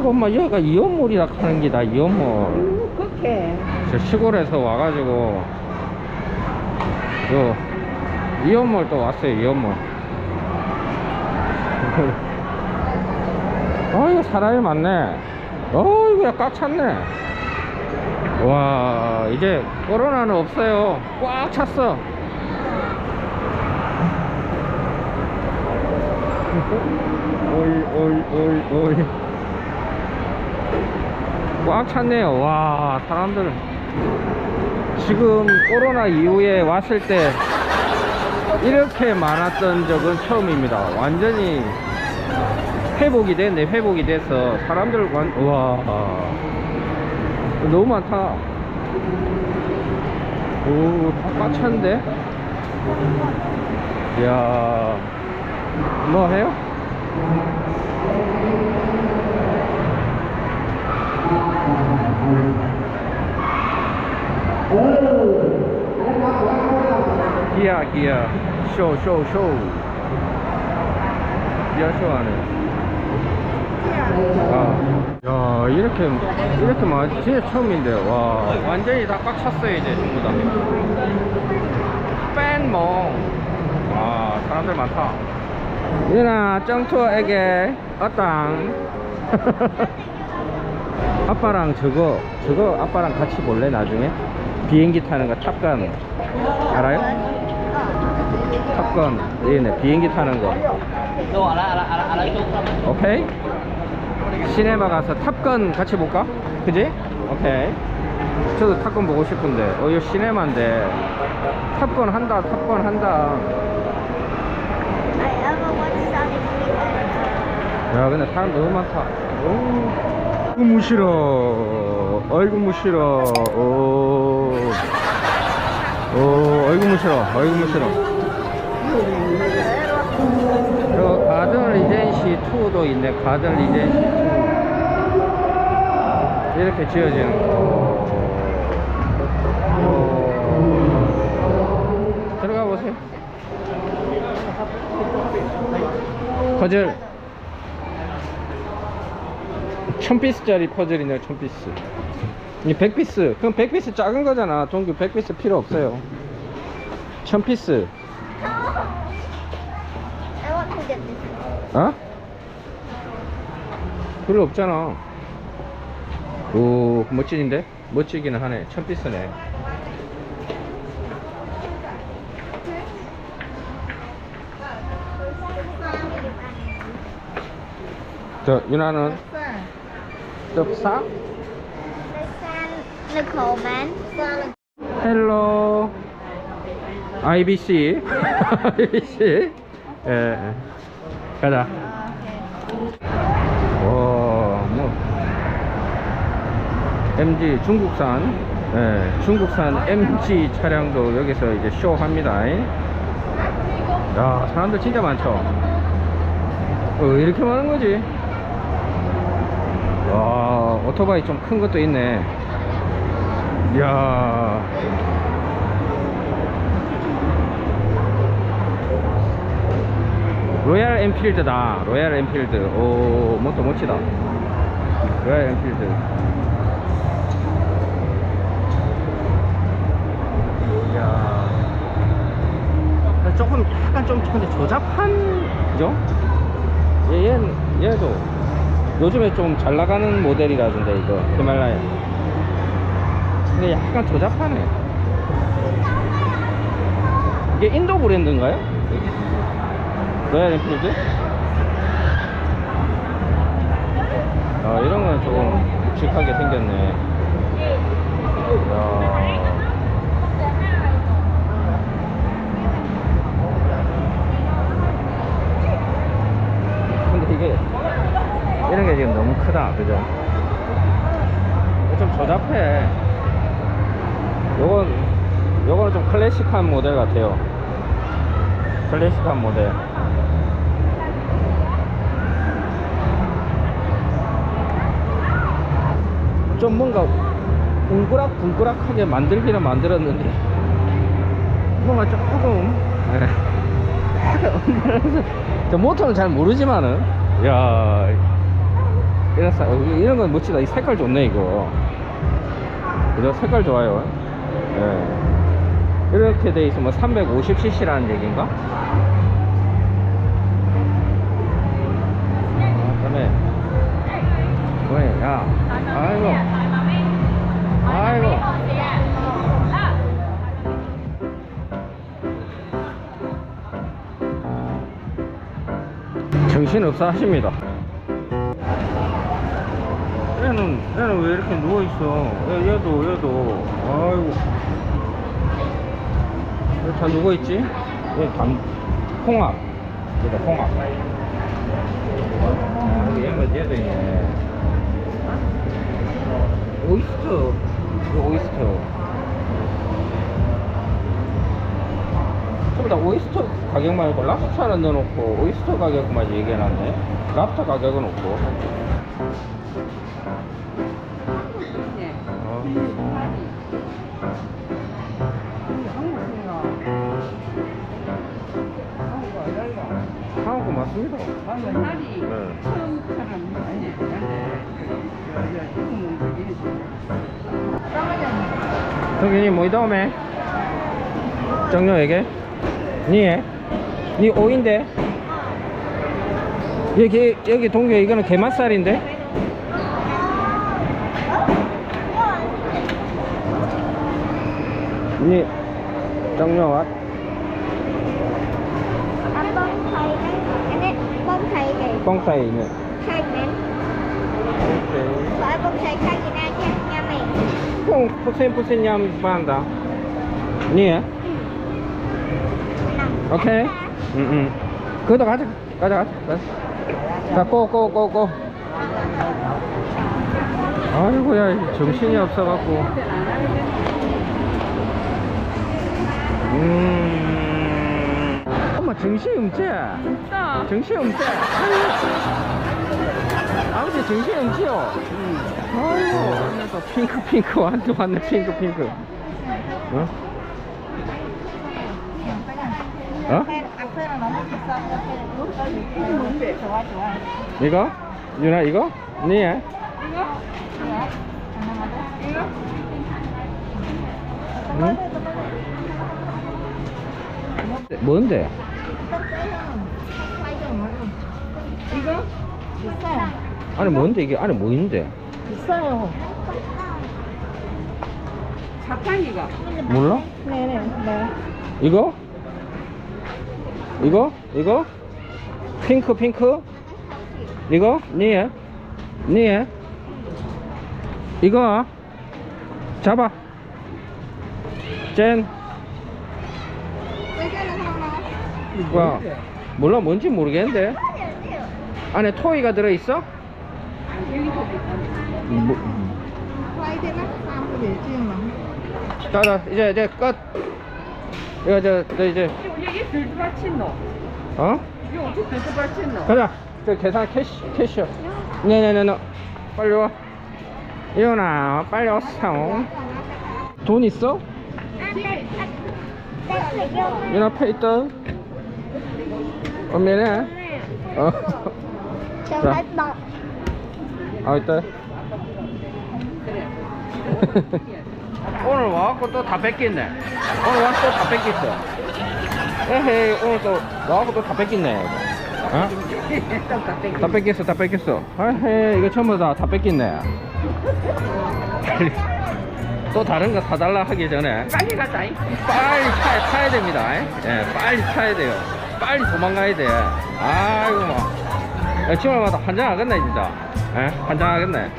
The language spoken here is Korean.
아이고 엄마 여기가 이연몰이라 하는 기다 이연몰. 그렇게. 저 시골에서 와가지고 요 이연몰 또 왔어요 이연몰. 아이고 사람이 많네. 어이구야 꽉 찼네. 와 이제 코로나는 없어요. 꽉 찼어. 오이 오이 오이 오이 꽉 찼네요. 와 사람들 지금 코로나 이후에 왔을 때 이렇게 많았던 적은 처음입니다. 완전히 회복이 됐네 회복이 돼서. 사람들 완 우와. 너무 많다. 오꽉 찼는데? 이야 뭐 해요? 기아 기아. 쇼쇼쇼. 기아 쇼 하네. 아, 야 이렇게 이렇게 많이 진짜 처음인데 와. 완전히 다 꽉 찼어요 이제 전부 다. 뺀몽 와 사람들 많다. 유나 정투에게 어땅 아빠랑 저거 저거 아빠랑 같이 볼래 나중에? 비행기 타는 거 탑간 알아요? 탑건. 여기네 비행기 타는 거. 오케이? 시네마 가서 탑건 같이 볼까? 그지? 오케이. 저도 탑건 보고 싶은데. 어 이거 시네마인데. 탑건 한다 탑건 한다. Speed. 야 근데 사람 너무 많다. 오. 아이고 무시러 아이고 무시러 오. 오 아이고 무시러 아이고 무시러 저 가들 리젠시 2도 있네. 가들 리젠시 2 이렇게 지어지는 거. 들어가 보세요. 거절. 1000피스짜리 퍼즐이네요 1000피스. 이 100피스 그럼 100피스 작은 거잖아. 동규 100피스 필요 없어요. 1000피스. I 어? 별로 없잖아. 오 멋지긴데? 멋지기는 하네. 1000피스네. 자 유나는? 떡사? The San Nicole man. 헬로 IBC IBC 예, 예 가자. 와 뭐. MG 중국산. 예, 중국산 MG 차량도 여기서 이제 쇼합니다. 야 사람들 진짜 많죠? 어, 왜 이렇게 많은 거지? 와 오토바이 좀 큰 것도 있네. 이야. 로얄 엔필드다. 로얄 엔필드. 오 뭐또 멋지다. 로얄 엔필드. 이야. 조금 약간 좀 근데 조잡한 그죠? 얘, 얘는 얘도 요즘에 좀 잘 나가는 모델이라던데 이거 히말라야 근데 약간 조잡하네 이게 인도 브랜드인가요? 로얄 엔필드? 아 이런 건 조금 묵직하게 생겼네 이야. 근데 이게 이런 게 지금 너무 크다 그죠? 좀 조잡해. 요건 요거는 좀 클래식한 모델 같아요. 클래식한 모델. 좀 뭔가 웅그락궁그락하게 만들기는 만들었는데 뭔가 조금 엉뚱해서 저 모터는 잘 모르지만은 야 이랬어 이런 건 멋지다. 이 색깔 좋네 이거. 그죠 색깔 좋아요. 예. 이렇게 돼 있으면 350cc라는 얘기인가? 아 그다음에 왜, 야, 아이고, 아이고. 정신없어 하십니다. 얘는, 얘는 왜 이렇게 누워 있어? 얘, 얘도, 얘도. 아이고. 왜다 누워 있지? 얘 담, 홍합. 얘다 홍합. 얘가 얘도 있네. 오이스터. 이거 오이스터. 전부 다 오이스터 가격 말고 랍스타는 넣어놓고 오이스터 가격만 얘기해놨네. 랍스터 가격은 없고. 어. 한국 거 맞습니다. 살이 네. 처음처럼 아니 동균이 뭐 이다음에 정녀에게 니에 니 오인데 여기 여기 동규 이거는 게맛살인데 니 정녀 왔 Anh bông thầy đấy Anh ấy bông thầy này 뻥사이네 Khai mến Vợ bông thầy khai gì ra nha Nha mày 형 푸센 푸센 얌 반다 니에 Nằm 오케이 응응 그것도 가자 가자 가자 가고고 고 고 아이고야 정신이 없어갖고 음 엄마 정신이 없지 진짜 정신이 없지 아버지 정신이 없지요 아이고 또 핑크 핑크 완전 왔네 핑크 핑크 어? 어? 앞에는 너무 비싸고 뭔데 좋아 좋아 이거? 유나 이거? 네 응? 뭔데? 이거 아니 뭔데 이게 안에 뭐 있는데? 비싸요 사탕이가 몰라? 네네 네 이거? 이거? 이거? 핑크 핑크? 이거? 네네 이거 잡아 젠 와, 몰라 뭔지 모르겠는데 안에 토이가 들어있어? 뭐, Quay thêm á Sao có để chiên mà 자, 자 이제 이제 끝 이거 저, 저 이제 여기 들도 받친노 어? 이거 어떻게 들도 받친노 가자. 저 계산 캐시 캐시어. 네네네네. 빨리 와. 이현아, 빨리 왔어. 돈 있어? 이현아 페이터. 엄밀해. 어. Cho Dạ. phải bọc 아 있다. 오늘 와갖고 또 다 뺏겼네. 오늘 와서 또다 뺏겼어. 에헤이, 오늘 또 와갖고 또 다 뺏겼네. 어? 다 뺏겼어, 다 뺏겼어. 에헤이, 이거 전부 다, 다 뺏겼네. 또 다른 거 사달라 하기 전에 빨리 가자 이. 빨리 차, 타야 됩니다. 예, 빨리 타야 돼요. 빨리 도망가야 돼. 아이고, 뭐. 야, 주말마다 환장하겠네, 진짜. 예? 환장하겠네.